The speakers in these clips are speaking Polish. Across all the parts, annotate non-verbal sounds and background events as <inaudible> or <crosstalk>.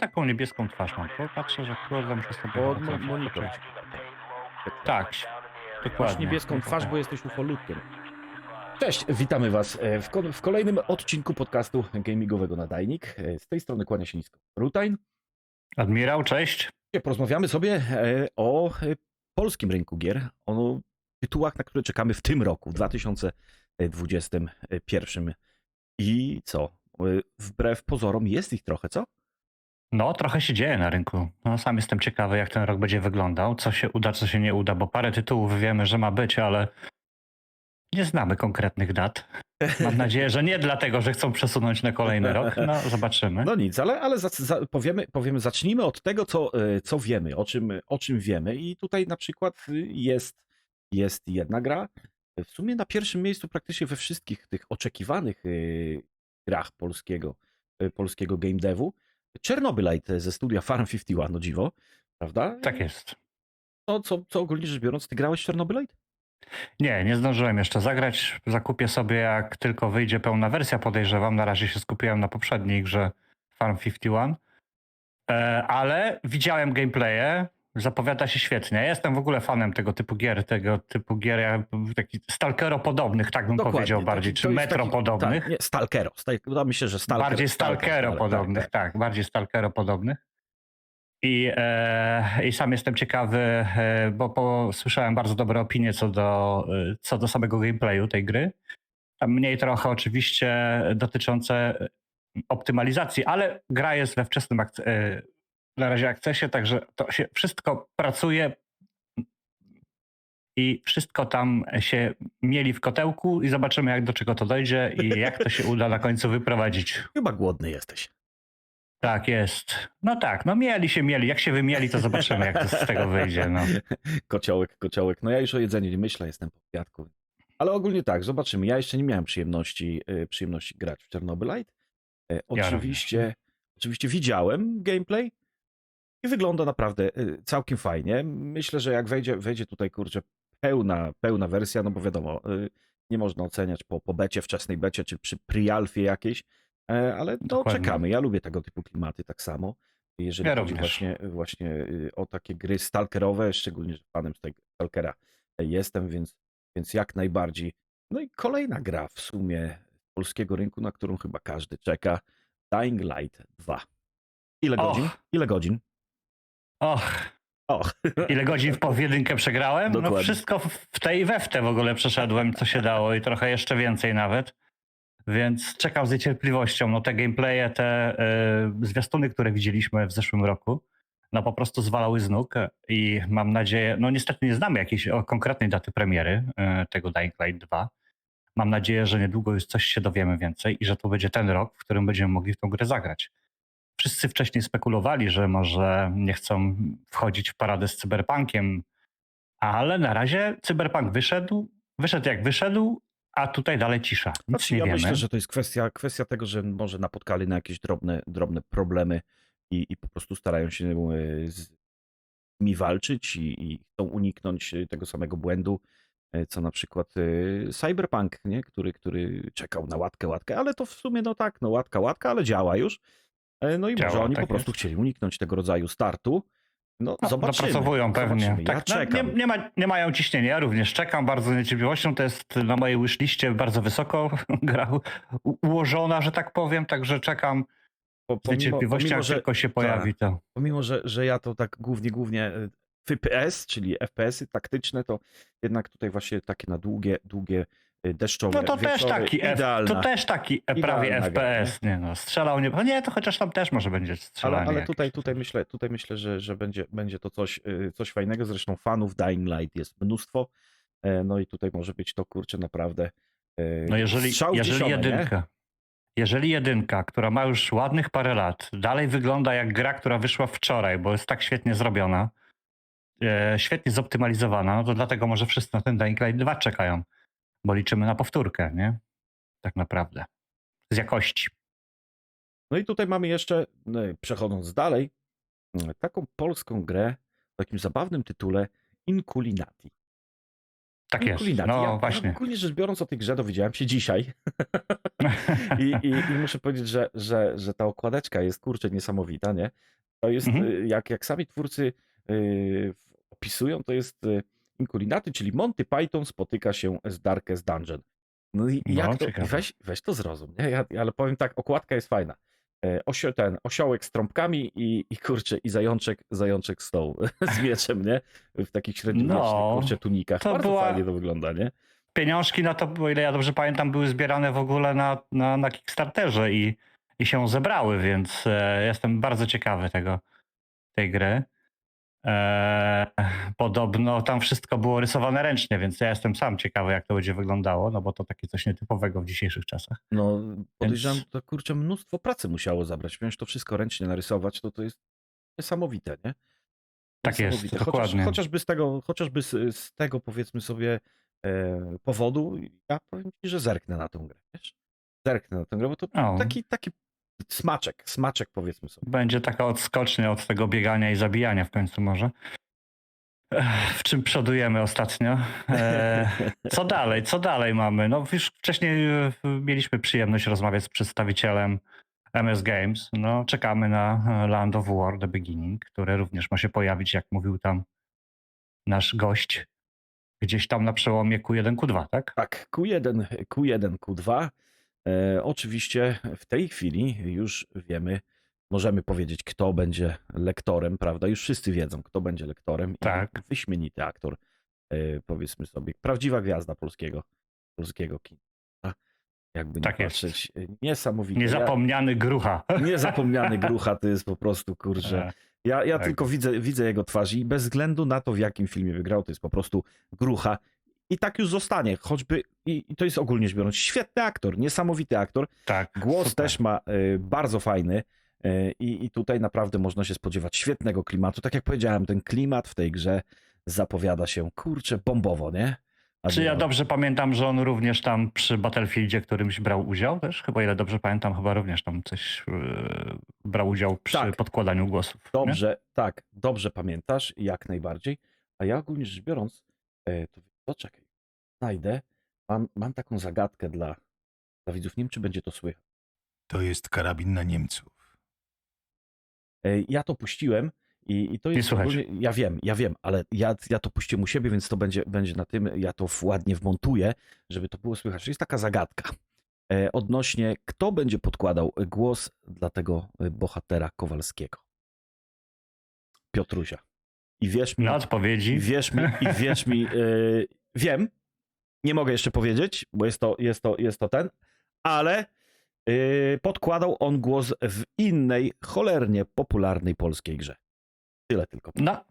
taką niebieską twarz mam. Bo patrzę, że kurde muszę sobie... Ocenić. mo- monitor. Tak, Masz dokładnie. niebieską twarz, bo jesteś ufolutkiem. Cześć, witamy Was e, w, w kolejnym odcinku podcastu gamingowego Nadajnik. E, Z tej strony kłania się nisko Rutain. Admirał, cześć. Dzisiaj Porozmawiamy sobie e, o e, polskim rynku gier, o tytułach, na które czekamy w tym roku, w 2021. I co? E, Wbrew pozorom jest ich trochę, co? No, trochę się dzieje na rynku. No, sam jestem ciekawy, jak ten rok będzie wyglądał, co się uda, co się nie uda, bo parę tytułów wiemy, że ma być, ale nie znamy konkretnych dat. Mam nadzieję, że nie dlatego, że chcą przesunąć na kolejny rok. No, zobaczymy. No nic, ale, ale za, za, powiemy, powiemy, zacznijmy od tego, co, e, co wiemy, o czym, o czym wiemy. I tutaj na przykład jest, jest jedna gra, w sumie na pierwszym miejscu praktycznie we wszystkich tych oczekiwanych y, grach polskiego, y, polskiego game devu. Czernobylite ze studia Farm 51, o dziwo, prawda? Tak jest. To, co, co ogólnie rzecz biorąc, ty grałeś Czernobylite? Nie, nie zdążyłem jeszcze zagrać. Zakupię sobie, jak tylko wyjdzie pełna wersja, podejrzewam. Na razie się skupiłem na poprzedniej grze Farm 51. E, ale widziałem gameplaye. Zapowiada się świetnie. Ja jestem w ogóle fanem tego typu gier, tego typu gier, jak- taki stalkero-podobnych, tak bym powiedział bardziej, czy metro-podobnych. Tak, Stalkero. Stal, no, myślę, że Stalker, bardziej Stalker, stalkero-podobnych, tak, tak, bardziej stalkero-podobnych. I, e, I sam jestem ciekawy, e, bo po, słyszałem bardzo dobre opinie co do, e, co do samego gameplayu tej gry. Tam mniej trochę oczywiście dotyczące optymalizacji, ale gra jest we wczesnym e, na razie akcesie, także to się wszystko pracuje i wszystko tam się mieli w kotełku i zobaczymy jak do czego to dojdzie i jak to się uda na końcu wyprowadzić. <laughs> Chyba głodny jesteś. Tak jest. No tak, no mieli się mieli. Jak się wymieli, to zobaczymy, jak to z tego wyjdzie. No. <laughs> Kociołek, kociołek. No ja już o jedzeniu nie myślę, jestem po kwiatku. Ale ogólnie tak, zobaczymy. Ja jeszcze nie miałem przyjemności, y, przyjemności grać w Czernobylite. E, Oczywiście, oczywiście widziałem gameplay i wygląda naprawdę y, całkiem fajnie. Myślę, że jak wejdzie, wejdzie tutaj, kurczę, pełna, pełna wersja, no bo wiadomo, y, nie można oceniać po, po becie, wczesnej becie, czy przy pre-alfie jakiejś, e, ale no Dokładnie. czekamy. Ja lubię tego typu klimaty tak samo. Jeżeli Ja chodzi również. właśnie, właśnie y, o takie gry stalkerowe, szczególnie, że fanem tego stalkera jestem, więc, więc jak najbardziej. No i kolejna gra w sumie polskiego rynku, na którą chyba każdy czeka. Dying Light 2. Ile godzin? Ile godzin? Och, Och, <laughs> ile godzin w pojedynkę przegrałem? No Dokładnie. wszystko w tej i we w te w ogóle przeszedłem, co się dało i trochę jeszcze więcej nawet. Więc czekam z niecierpliwością. No te gameplaye, te y, zwiastuny, które widzieliśmy w zeszłym roku, no po prostu zwalały z nóg i mam nadzieję, no niestety nie znamy jakiejś konkretnej daty premiery y, tego Dying Light 2. Mam nadzieję, że niedługo już coś się dowiemy więcej i że to będzie ten rok, w którym będziemy mogli w tą grę zagrać. Wszyscy wcześniej spekulowali, że może nie chcą wchodzić w paradę z cyberpunkiem, ale na razie cyberpunk wyszedł, wyszedł jak wyszedł, a tutaj dalej cisza. Nic Znaczy, nie ja wiemy. myślę, że to jest kwestia, kwestia tego, że może napotkali na jakieś drobne, drobne problemy i, i po prostu starają się e, z nimi walczyć i, i chcą uniknąć e, tego samego błędu, e, co na przykład Cyberpunk, nie? Który, który czekał na łatkę, łatkę, ale to w sumie no tak, no łatka, łatka, ale działa już. E, No i może oni tak po prostu jest. chcieli uniknąć tego rodzaju startu. No, No, zobaczymy. dopracowują pewnie. zobaczymy. Ja Tak, no, czekam. nie, nie, ma, nie mają ciśnienia, ja również czekam bardzo z niecierpliwością. To jest na mojej wishliście bardzo wysoko <laughs> gra ułożona, że tak powiem, także czekam Po- z niecierpliwością, jak że, tylko się pojawi to. pomimo że, że ja to tak głównie, głównie e, FPS, czyli FPS-y taktyczne, to jednak tutaj właśnie takie na długie, długie deszczowe No to też taki, idealna. to też taki e, prawie gra, FPS, nie no, strzelał nie, no nie, to chociaż tam też może będzie ale, strzelanie. ale jakieś. tutaj, tutaj myślę, tutaj myślę że, że będzie, będzie to coś, e, coś fajnego. Zresztą fanów Dying Light jest mnóstwo. E, No i tutaj może być to kurczę naprawdę. e, No jeżeli, jeżeli dziesiątkę, nie? jedynka, jeżeli jedynka, która ma już ładnych parę lat, dalej wygląda jak gra, która wyszła wczoraj, bo jest tak świetnie zrobiona, e, świetnie zoptymalizowana, no to dlatego może wszyscy na ten Dying Light 2 czekają, bo liczymy na powtórkę, nie? Tak naprawdę. Z jakości. No i tutaj mamy jeszcze, no, przechodząc dalej, taką polską grę w takim zabawnym tytule Inculinati. Tak jest. Inculinati. No ja, właśnie. Ja ogólnie rzecz biorąc o tej grze dowiedziałem się dzisiaj. <laughs> I, i, I muszę powiedzieć, że, że, że ta okładeczka jest kurczę niesamowita, nie? To jest, Mhm. y, jak, jak sami twórcy y, opisują, to jest y, Inculinaty, czyli Monty Python spotyka się z Darkest Dungeon. No i No, jak to, weź, weź to zrozum, nie? Ja, ale powiem tak, okładka jest fajna. E, Osio, ten osiołek z trąbkami i, i kurczę, i zajączek, zajączek z tą, <laughs> z mieczem, nie? W takich średniowiecznych, No, kurczę, tunikach. to Bardzo była- fajnie to wygląda, nie? Pieniążki na to, o ile ja dobrze pamiętam, były zbierane w ogóle na, na, na Kickstarterze i, i się zebrały, więc e, jestem bardzo ciekawy tego, tej gry. E, podobno tam wszystko było rysowane ręcznie, więc ja jestem sam ciekawy, jak to będzie wyglądało, no bo to takie coś nietypowego w dzisiejszych czasach. No, podejrzewam, Więc- to kurczę, mnóstwo pracy musiało zabrać. Wziąć to wszystko ręcznie narysować, to to jest niesamowite, nie? Tak jest, Niesamowite. Chociaż, dokładnie. chociażby z tego, chociażby z, z tego powiedzmy sobie e, powodu, ja powiem ci, że zerknę na tę grę, wiesz? Zerknę na tę grę, bo to O. taki, taki smaczek, smaczek powiedzmy sobie. Będzie taka odskocznia od tego biegania i zabijania w końcu może. W czym przodujemy ostatnio? E, co dalej? Co dalej mamy? No już wcześniej e, mieliśmy przyjemność rozmawiać z przedstawicielem MS Games. No czekamy na e, Land of War The Beginning, które również ma się pojawić, jak mówił tam nasz gość, gdzieś tam na przełomie Q1, Q2, tak? Tak, Q1, Q1, Q2. E, oczywiście w tej chwili już wiemy, możemy powiedzieć, kto będzie lektorem, prawda? Już wszyscy wiedzą, kto będzie lektorem. I Tak. Wyśmienity aktor, e, powiedzmy sobie, prawdziwa gwiazda polskiego, polskiego kina. Jakby nie Tak jest. patrzeć, e, niesamowity. Niezapomniany Grucha. <laughs> Niezapomniany grucha to jest po prostu, kurczę. E, Ja, ja Tak. tylko widzę, widzę jego twarz i bez względu na to, w jakim filmie wygrał, to jest po prostu grucha. I tak już zostanie, choćby, i, i to jest ogólnie rzecz biorąc, świetny aktor, niesamowity aktor. Tak. Głos super. też ma y, bardzo fajny y, i, i tutaj naprawdę można się spodziewać świetnego klimatu. Tak jak powiedziałem, ten klimat w tej grze zapowiada się, kurczę, bombowo, nie? Czy ja dobrze pamiętam, że on również tam przy Battlefieldzie którymś brał udział też? Chyba ile dobrze pamiętam, chyba również tam coś yy, brał udział przy Tak. podkładaniu głosów. nie? Dobrze, tak, dobrze pamiętasz, jak najbardziej. A ja ogólnie rzecz biorąc, e, to to czekaj, znajdę, mam, mam taką zagadkę dla, dla widzów, nie wiem, czy będzie to słychać. To jest karabin na Niemców. E, Ja to puściłem i, i to jest słychać. ogólnie, ja wiem, ja wiem, ale ja, ja to puściłem u siebie, więc to będzie, będzie na tym, ja to w- ładnie wmontuję, żeby to było słychać. Jest taka zagadka e, odnośnie, kto będzie podkładał głos dla tego e, bohatera Kowalskiego. Piotrusia. I wierz mi, Na I odpowiedzi. wierz mi, i wierz mi, wiem, nie mogę jeszcze powiedzieć, bo jest to, jest to, jest to ten, ale yy, podkładał on głos w innej, cholernie popularnej polskiej grze. Tyle tylko. No,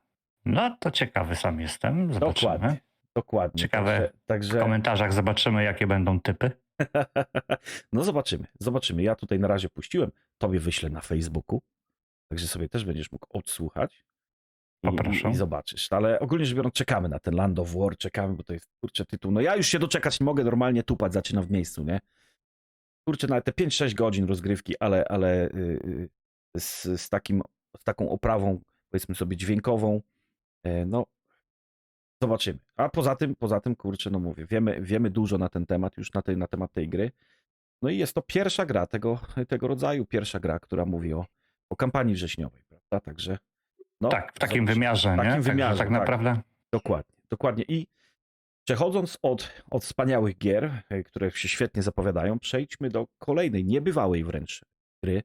no to ciekawy sam jestem. Zobaczymy. Dokładnie. Dokładnie. Ciekawe W Także, komentarzach zobaczymy, jakie będą typy. <laughs> no zobaczymy, zobaczymy. Ja tutaj na razie puściłem, tobie wyślę na Facebooku, także sobie też będziesz mógł odsłuchać. Poproszę. i, I zobaczysz. Ale ogólnie rzecz biorąc, czekamy na ten Land of War, czekamy, bo to jest kurczę tytuł. No ja już się doczekać nie mogę, normalnie tupać zaczynam w miejscu, nie? Kurczę, nawet te 5-6 godzin rozgrywki, ale, ale yy, z, z, takim, z taką oprawą, powiedzmy sobie, dźwiękową, yy, no zobaczymy. A poza tym, poza tym, kurczę, no mówię, wiemy, wiemy dużo na ten temat, już na, tej, na temat tej gry. No i jest to pierwsza gra tego, tego rodzaju, pierwsza gra, która mówi o, o kampanii wrześniowej, prawda? Także no, tak, w takim wymiarze, W takim nie? Także wymiarze, tak tak. naprawdę. Dokładnie, dokładnie. I przechodząc od, od wspaniałych gier, e, które się świetnie zapowiadają, przejdźmy do kolejnej, niebywałej wręcz gry e,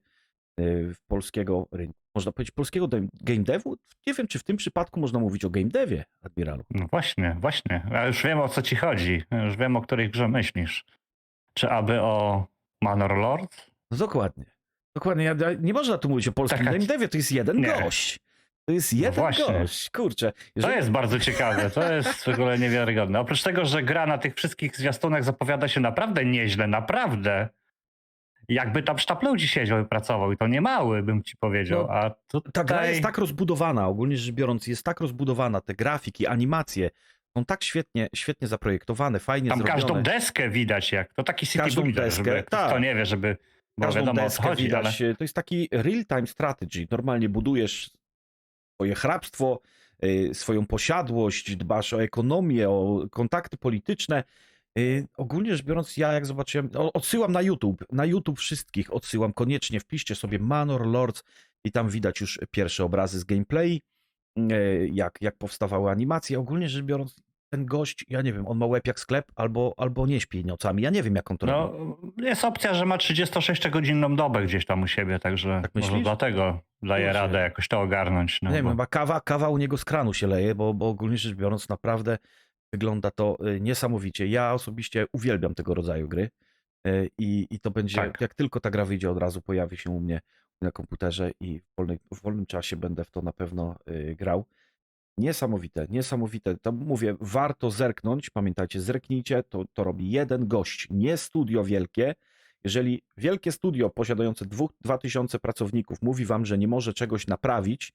w polskiego rynku. Można powiedzieć polskiego game devu? Nie wiem, czy w tym przypadku można mówić o game devie, Admiralu. No właśnie, właśnie. Ja już wiem, o co ci chodzi. Ja Już wiem, o której grze myślisz. Czy aby o Manor Lord? No dokładnie. Dokładnie. Nie można tu mówić o polskim Taka- game devie, to jest jeden Nie. gość. To jest jeden właśnie. gość. Kurczę. To Jeżeli... jest bardzo ciekawe, to jest w ogóle niewiarygodne. Oprócz tego, że gra na tych wszystkich zwiastunach zapowiada się naprawdę nieźle, naprawdę. Jakby tam siedział i pracował i to nie mały, bym ci powiedział. No, A tutaj... Ta gra jest tak rozbudowana, ogólnie rzecz biorąc, jest tak rozbudowana, te grafiki, animacje są tak świetnie, świetnie zaprojektowane, fajnie Tam zrobione. każdą deskę widać, jak to taki city Każdą builder, deskę, żeby tak. kto nie wie, żeby bo każdą wiadomo o co deskę chodzi, widać. ale To jest taki real-time strategy. Normalnie budujesz swoje hrabstwo, y, swoją posiadłość, dbasz o ekonomię, o kontakty polityczne. Y, ogólnie rzecz biorąc, ja jak zobaczyłem, odsyłam na YouTube, na YouTube wszystkich odsyłam. Koniecznie, wpiszcie sobie Manor Lords i tam widać już pierwsze obrazy z gameplay, y, jak, jak powstawały animacje. Ogólnie rzecz biorąc, ten gość, ja nie wiem, on ma łeb jak sklep albo, albo nie śpi nocami, ja nie wiem jak on to robi. No, jest opcja, że ma 36-godzinną dobę gdzieś tam u siebie, także Tak może dlatego daje Kurczę. radę jakoś to ogarnąć. No, nie wiem, bo- chyba kawa, kawa u niego z kranu się leje, bo, bo ogólnie rzecz biorąc naprawdę wygląda to y, niesamowicie. Ja osobiście uwielbiam tego rodzaju gry y, i, i to będzie, Tak. jak tylko ta gra wyjdzie, od razu pojawi się u mnie na komputerze i w, wolnej, w wolnym czasie będę w to na pewno y, grał. Niesamowite, niesamowite. To mówię, warto zerknąć. Pamiętajcie, zerknijcie, to, to robi jeden gość, nie studio wielkie. Jeżeli wielkie studio posiadające dwóch, dwa tysiące pracowników mówi wam, że nie może czegoś naprawić,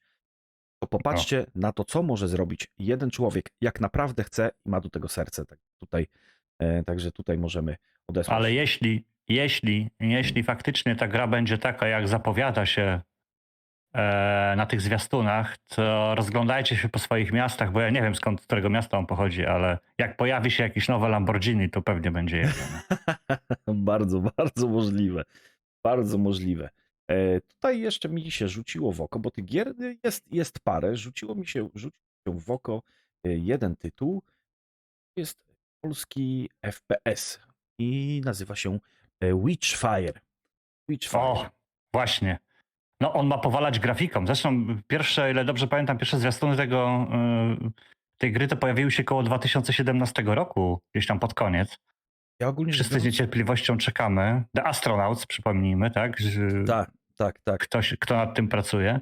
to popatrzcie na to, co może zrobić jeden człowiek, jak naprawdę chce i ma do tego serce. Tak tutaj, e, także tutaj możemy odesłać. Ale jeśli, jeśli, jeśli faktycznie ta gra będzie taka, jak zapowiada się na tych zwiastunach, to rozglądajcie się po swoich miastach, bo ja nie wiem skąd, z którego miasta on pochodzi, ale jak pojawi się jakieś nowe Lamborghini, to pewnie będzie jego. no. <laughs> bardzo, bardzo możliwe. Bardzo możliwe. E, tutaj jeszcze mi się rzuciło w oko, bo tych gier jest, jest parę. Rzuciło mi się, rzucił się w oko e, jeden tytuł. Jest polski FPS i nazywa się e, Witchfire. Witchfire. O, właśnie. No on ma powalać grafiką. Zresztą pierwsze, ile dobrze pamiętam, pierwsze zwiastuny tego, y, tej gry to pojawiły się koło 2017 roku, gdzieś tam pod koniec. Ja ogólnie Wszyscy z niecierpliwością czekamy. The Astronauts, przypomnijmy, tak? Tak, tak, tak. Ktoś, kto nad tym pracuje.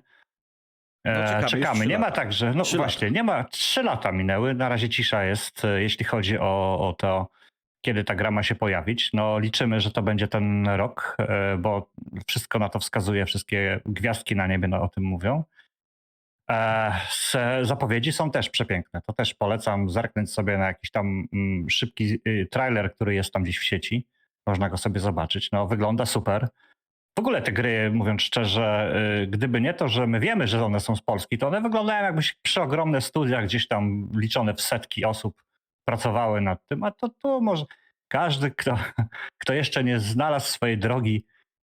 No, E, czekamy, już czekamy. trzy Nie ma lata. tak, że. No Trzy właśnie, nie ma. Trzy lata minęły. Na razie cisza jest, e, jeśli chodzi o, o to, kiedy ta gra ma się pojawić. No liczymy, że to będzie ten rok, e, bo wszystko na to wskazuje, wszystkie gwiazdki na niebie no, o tym mówią. E, zapowiedzi są też przepiękne. To też polecam zerknąć sobie na jakiś tam mm, szybki y, trailer, który jest tam gdzieś w sieci. Można go sobie zobaczyć. No, wygląda super. W ogóle te gry, mówiąc szczerze, y, gdyby nie to, że my wiemy, że one są z Polski, to one wyglądają jakby się przy ogromne studiach, gdzieś tam liczone w setki osób pracowały nad tym, a to, to może każdy, kto, <laughs> kto jeszcze nie znalazł swojej drogi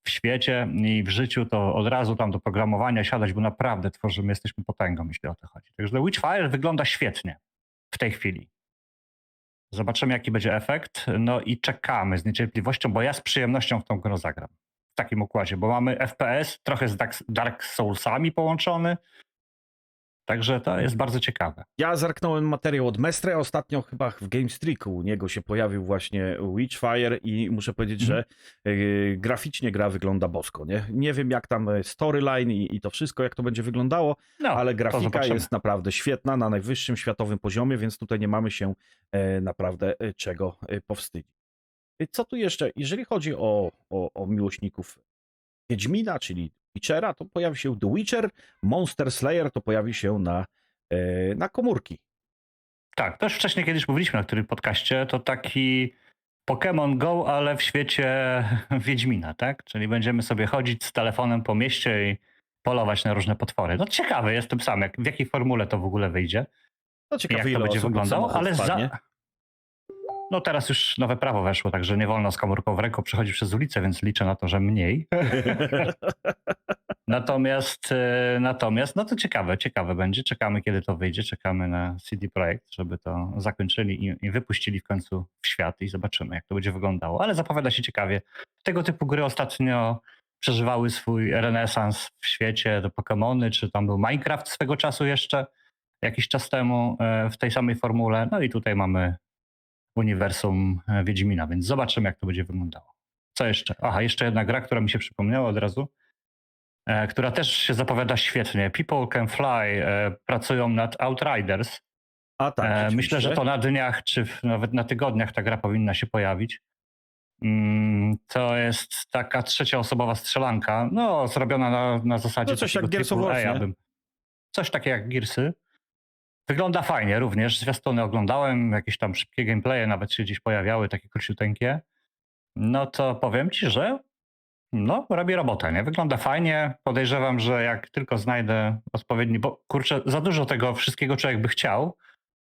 w świecie i w życiu, to od razu tam do programowania siadać, bo naprawdę tworzymy, jesteśmy potęgą, jeśli o to chodzi. Także Witchfire wygląda świetnie w tej chwili. Zobaczymy, jaki będzie efekt. No i czekamy z niecierpliwością, bo ja z przyjemnością w tą grę zagram. W takim układzie, bo mamy FPS, trochę z Dark, Dark Soulsami połączony. Także to jest bardzo ciekawe. Ja zerknąłem materiał od Mestre, ostatnio chyba w GameStreaku u niego się pojawił właśnie Witchfire i muszę powiedzieć, Mhm. że y, graficznie gra wygląda bosko, nie? Nie wiem jak tam e, storyline i, i to wszystko, jak to będzie wyglądało, No, ale grafika jest naprawdę świetna, na najwyższym światowym poziomie, więc tutaj nie mamy się e, naprawdę e, czego e, powstydzić. Y, Co tu jeszcze? Jeżeli chodzi o, o, o miłośników Wiedźmina, czyli Witchera, to pojawi się The Witcher, Monster Slayer to pojawi się na, e, na komórki. Tak, też wcześniej kiedyś mówiliśmy na którym podcaście, to taki Pokémon Go, ale w świecie <laughs> Wiedźmina, tak? Czyli będziemy sobie chodzić z telefonem po mieście i polować na różne potwory. No ciekawy jestem sam, jak, w jakiej formule to w ogóle wyjdzie. No ciekawe, jak to ile będzie wyglądało, ale za... No teraz już nowe prawo weszło, także nie wolno z komórką w ręku przechodzić przez ulicę, więc liczę na to, że mniej. <laughs> natomiast, e, natomiast, no to ciekawe, ciekawe będzie. Czekamy, kiedy to wyjdzie. Czekamy na CD Projekt, żeby to zakończyli i, i wypuścili w końcu w świat i zobaczymy, jak to będzie wyglądało. Ale zapowiada się ciekawie. Tego typu gry ostatnio przeżywały swój renesans w świecie, to Pokémony, czy tam był Minecraft swego czasu jeszcze, jakiś czas temu e, w tej samej formule. No i tutaj mamy uniwersum e, Wiedźmina, więc zobaczymy, jak to będzie wyglądało. Co jeszcze? Aha, jeszcze jedna gra, która mi się przypomniała od razu, e, która też się zapowiada świetnie. People Can Fly e, pracują nad Outriders. A tak, E. Myślę, że to na dniach, czy w, nawet na tygodniach ta gra powinna się pojawić. Mm, To jest taka trzecioosobowa strzelanka, no zrobiona na, na zasadzie No coś jak Gears of War, Coś takiego jak Gearsy. Wygląda fajnie również, zwiastuny oglądałem, jakieś tam szybkie gameplaye nawet się gdzieś pojawiały, takie króciuteńkie. No to powiem ci, że no, robi robotę, nie? Wygląda fajnie. Podejrzewam, że jak tylko znajdę odpowiedni, bo kurczę, za dużo tego wszystkiego człowiek by chciał,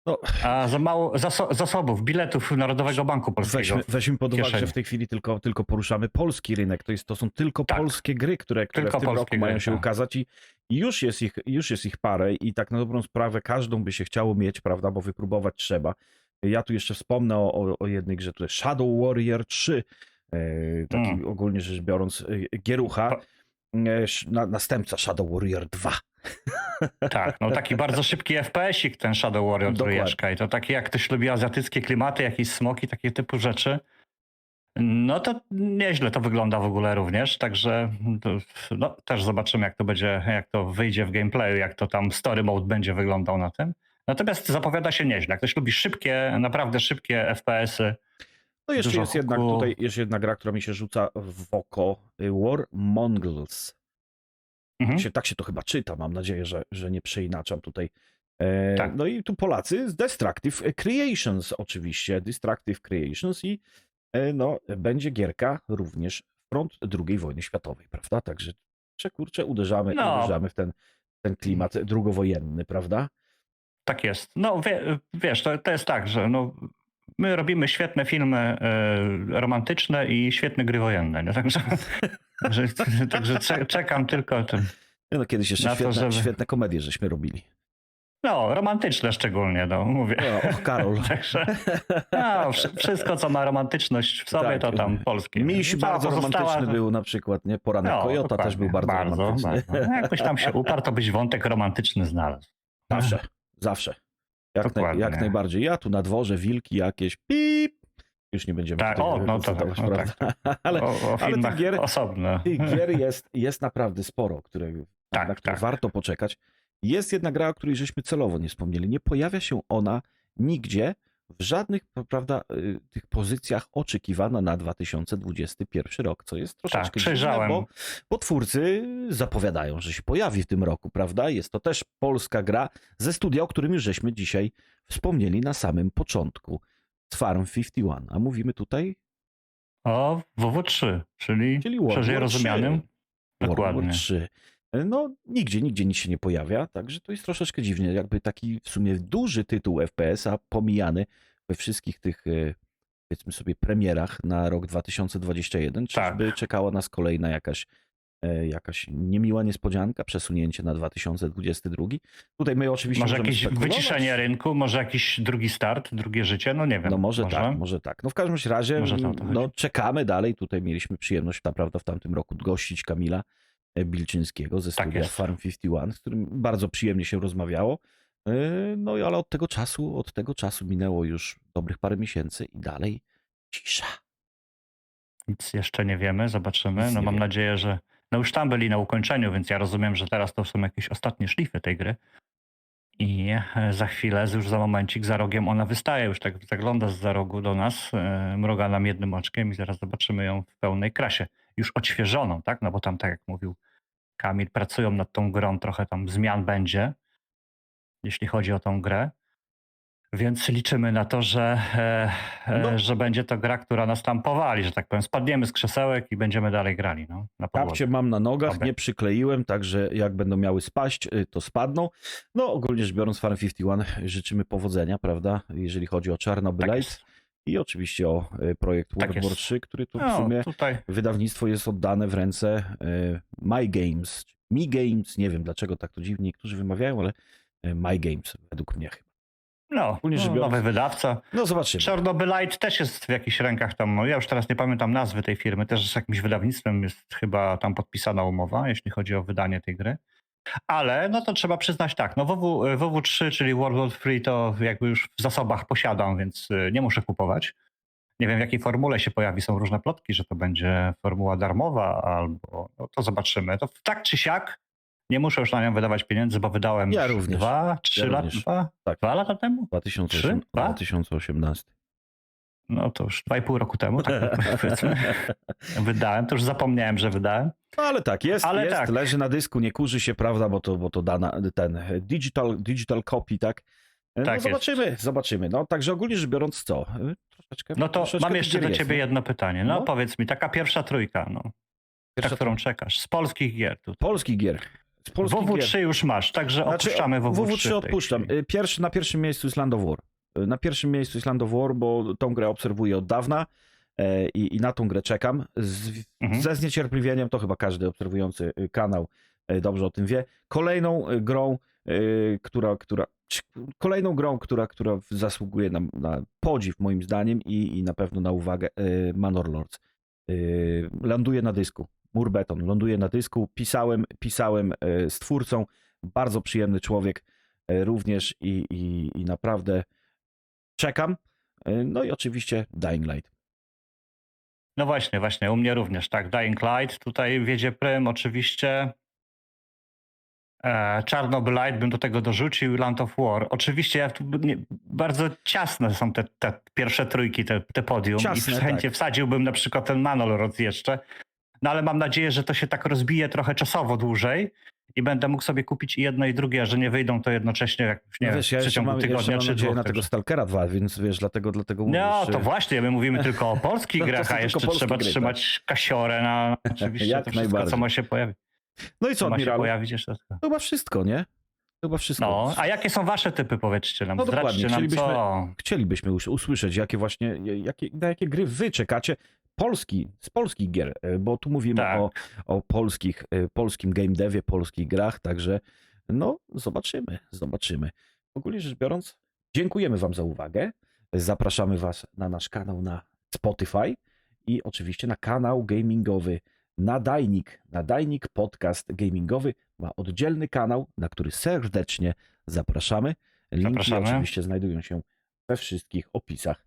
No, A za mało zaso- zasobów, biletów Narodowego Banku Polskiego. weźmy, weźmy pod uwagę, kieszeni. że w tej chwili tylko, tylko poruszamy polski rynek. To, jest, to są tylko Tak. polskie gry, które, które Tylko w tym polskie roku mają gry, się tak. ukazać i i już jest, ich, już jest ich parę i tak na dobrą sprawę każdą by się chciało mieć, prawda, bo wypróbować trzeba. Ja tu jeszcze wspomnę o, o, o jednej grze, to jest Shadow Warrior 3, e, taki Mm. ogólnie rzecz biorąc e, gierucha, Pa- e, sz- na, następca Shadow Warrior 2. Tak, no taki bardzo szybki FPS-ik ten Shadow Warrior trójeczka i to taki jak ktoś lubi azjatyckie klimaty, jakieś smoki, takie typu rzeczy. No to nieźle to wygląda w ogóle również, także no, też zobaczymy jak to będzie, jak to wyjdzie w gameplayu, jak to tam story mode będzie wyglądał na tym. Natomiast zapowiada się nieźle. Jak ktoś lubi szybkie, naprawdę szybkie FPS-y, No jeszcze jest jednak huku. tutaj jeszcze jedna gra, która mi się rzuca w oko. War Mongols. Mhm. Się, tak się to chyba czyta, mam nadzieję, że, że nie przeinaczam tutaj. E, Tak. No i tu Polacy z Destructive Creations oczywiście, Destructive Creations i e, no, będzie gierka również front II wojny światowej, prawda? Także kurczę, uderzamy, No. uderzamy w ten, ten klimat drugowojenny, prawda? Tak jest. No wie, wiesz, to, to jest tak, że no, my robimy świetne filmy e, romantyczne i świetne gry wojenne. Nie? Także, <laughs> także, <laughs> także cze- czekam tylko. Nie No, kiedyś jeszcze Na to, świetne, żeby- świetne komedie żeśmy robili. no, romantyczne szczególnie, no, mówię. O, och, Karol. <laughs> Także no, wszy- wszystko, co ma romantyczność w sobie, Tak. to tam polskie. Miś Cała bardzo pozostała romantyczny był na przykład, nie? Poranek No, Kojota też był bardzo, romantyczny. bardzo. No, jakbyś tam się uparł, to byś wątek romantyczny znalazł. Zawsze, zawsze. Jak, naj, jak najbardziej. Ja tu na dworze wilki jakieś pip. Już nie będziemy Tak, o, no to tak, no prawda? <laughs> Ale o, o ale gier- osobno. tych <laughs> gier jest, jest naprawdę sporo, które, Tak, na które tak. warto poczekać. Jest jedna gra, o której żeśmy celowo nie wspomnieli. Nie pojawia się ona nigdzie w żadnych, prawda, y, tych pozycjach oczekiwana na 2021 rok, co jest troszeczkę Tak, dziwne, bo, bo twórcy zapowiadają, że się pojawi w tym roku, prawda? Jest to też polska gra ze studia, o którym już żeśmy dzisiaj wspomnieli na samym początku. Z Farm 51. A mówimy tutaj, O WW3, czyli, czyli World szerzej War rozumianym. 3. World Dokładnie. War 3. No, nigdzie, nigdzie nic się nie pojawia, także to jest troszeczkę dziwnie. Jakby taki w sumie duży tytuł FPS-a pomijany we wszystkich tych, e, powiedzmy sobie, premierach na rok 2021. Tak. Czyżby czekała nas kolejna jakaś, e, jakaś niemiła niespodzianka, przesunięcie na 2022? Tutaj my oczywiście Może jakieś wyciszenie rynku, może jakiś drugi start, drugie życie, no nie wiem. No może, tak, może tak. No w każdym razie Może to no, czekamy dalej. Tutaj mieliśmy przyjemność naprawdę w tamtym roku gościć Kamila e, Bilczyńskiego ze Tak studia jest. Farm 51, z którym bardzo przyjemnie się rozmawiało. E, No i ale od tego czasu, od tego czasu minęło już dobrych parę miesięcy i dalej cisza. Nic jeszcze nie wiemy, zobaczymy. Nic No mam wiemy. nadzieję, że no już tam byli na ukończeniu, więc ja rozumiem, że teraz to są jakieś ostatnie szlify tej gry. I e, za chwilę, już za momencik, za rogiem ona wystaje, już tak zagląda z za rogu do nas, e, mruga nam jednym oczkiem i zaraz zobaczymy ją w pełnej krasie. Już odświeżoną, tak? No bo tam, tak jak mówił Kamil, pracują nad tą grą, trochę tam zmian będzie, jeśli chodzi o tą grę. Więc liczymy na to, że, e, e, No. że będzie to gra, która nas tam powali, że tak powiem. Spadniemy z krzesełek i będziemy dalej grali no, na podłodze. Kapcie mam na nogach, nie przykleiłem, także jak będą miały spaść, y, to spadną. No ogólnie rzecz biorąc Farm 51 życzymy powodzenia, prawda, jeżeli chodzi o tak Czarnobylite jest. i oczywiście o y, projekt Tak World War jest. 3, który tu w No, sumie tutaj wydawnictwo jest oddane w ręce y, My Games, Mi Games, nie wiem dlaczego tak to dziwnie niektórzy wymawiają, ale y, My Games według mnie chyba. No, Ogólnie rzecz no, biorąc- nowy wydawca. No zobaczymy. Czarnobylite też jest w jakichś rękach tam, no, ja już teraz nie pamiętam nazwy tej firmy, też z jakimś wydawnictwem jest chyba tam podpisana umowa, jeśli chodzi o wydanie tej gry. Ale no to trzeba przyznać tak, no WW, WW3, czyli World War Free to jakby już w zasobach posiadam, więc y, nie muszę kupować. Nie wiem w jakiej formule się pojawi, są różne plotki, że to będzie formuła darmowa albo no to zobaczymy. To tak czy siak nie muszę już na nią wydawać pieniędzy, bo wydałem Ja również. dwa, trzy Ja lata, dwa, Tak. dwa lata temu? 2008, Trzy? Dwa? 2018. No to już dwa i pół roku temu, tak. <laughs> Wydałem, to już zapomniałem, że wydałem. No ale tak, jest, Ale jest tak. leży na dysku, nie kurzy się, prawda, bo to, bo to dana, ten e, digital, digital copy, tak? E, No Tak jest. zobaczymy, zobaczymy. No także ogólnie rzecz biorąc co? E, Troszeczkę, No to troszeczkę mam jeszcze do jest, ciebie nie? jedno pytanie. No, No. powiedz mi, taka pierwsza trójka, no, Pierwsza na którą czekasz, z polskich gier tutaj. Polskich gier. Z polskich gier. WW3 już masz, także Znaczy, opuszczamy WW3. WW3 w tej odpuszczam. Pierwszy, na pierwszym miejscu jest Land of War. Na pierwszym miejscu jest Land of War, bo tą grę obserwuję od dawna e, i, i na tą grę czekam. Z, Mhm. Ze zniecierpliwieniem, to chyba każdy obserwujący y, kanał e, dobrze o tym wie. Kolejną grą, która, która kolejną grą, która, która zasługuje na, na podziw moim zdaniem i, i na pewno na uwagę Manor Lords. Ląduje na dysku. Murbeton ląduje na dysku. Pisałem, pisałem y, z twórcą. Bardzo przyjemny człowiek y, również i, i, i naprawdę czekam. Y, No i oczywiście Dying Light. No właśnie, właśnie, u mnie również, tak. Dying Light, tutaj wiedzie prym oczywiście. E, Chernobyl Light bym do tego dorzucił, Land of War. Oczywiście ja tu nie, bardzo ciasne są te, te pierwsze trójki, te, te podium Ciasne, i chętnie tak. wsadziłbym na przykład ten Manor jeszcze. No ale mam nadzieję, że to się tak rozbije trochę czasowo dłużej i będę mógł sobie kupić i jedno i drugie, a że nie wyjdą to jednocześnie jak nie No wiesz, ja w przeciągu mam, tygodnia czy dwóch. na tego Stalkera 2, więc wiesz, dlatego, dlatego No mówisz, to y, właśnie, my mówimy <laughs> tylko o polskich To- to grach, a jeszcze trzeba gry, tak. trzymać kasiorę na <laughs> oczywiście Jak to wszystko, co ma się pojawić. No i co, Co ma się pojawić jeszcze. Chyba wszystko, nie? Chyba wszystko. No, a jakie są wasze typy, powiedzcie nam, No dokładnie, nam chcielibyśmy- co. Chcielibyśmy us- usłyszeć, jakie właśnie, jakie, na jakie gry wy czekacie. Polski, z polskich gier, e, bo tu mówimy Tak. o, o polskich, e, polskim game devie, polskich grach, także no zobaczymy, zobaczymy. Ogólnie rzecz biorąc, dziękujemy wam za uwagę. Zapraszamy was na nasz kanał na Spotify i oczywiście na kanał gamingowy Nadajnik, Nadajnik Podcast Gamingowy ma oddzielny kanał, na który serdecznie zapraszamy. Linki Zapraszamy. oczywiście znajdują się we wszystkich opisach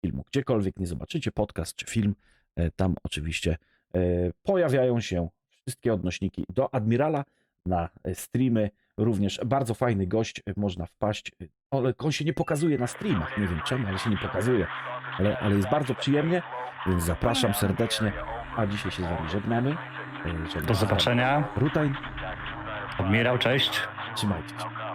filmu. Gdziekolwiek nie zobaczycie podcast czy film, e, tam oczywiście e, pojawiają się wszystkie odnośniki do Admirala na e, streamy. Również bardzo fajny gość, można wpaść. Ale on się nie pokazuje na streamach, nie wiem czemu, ale się nie pokazuje. Ale, ale jest bardzo przyjemnie, więc zapraszam serdecznie. A dzisiaj się z wami żegnamy. Żegnam Do zobaczenia. Rutajn, Admirał, cześć. trzymajcie się.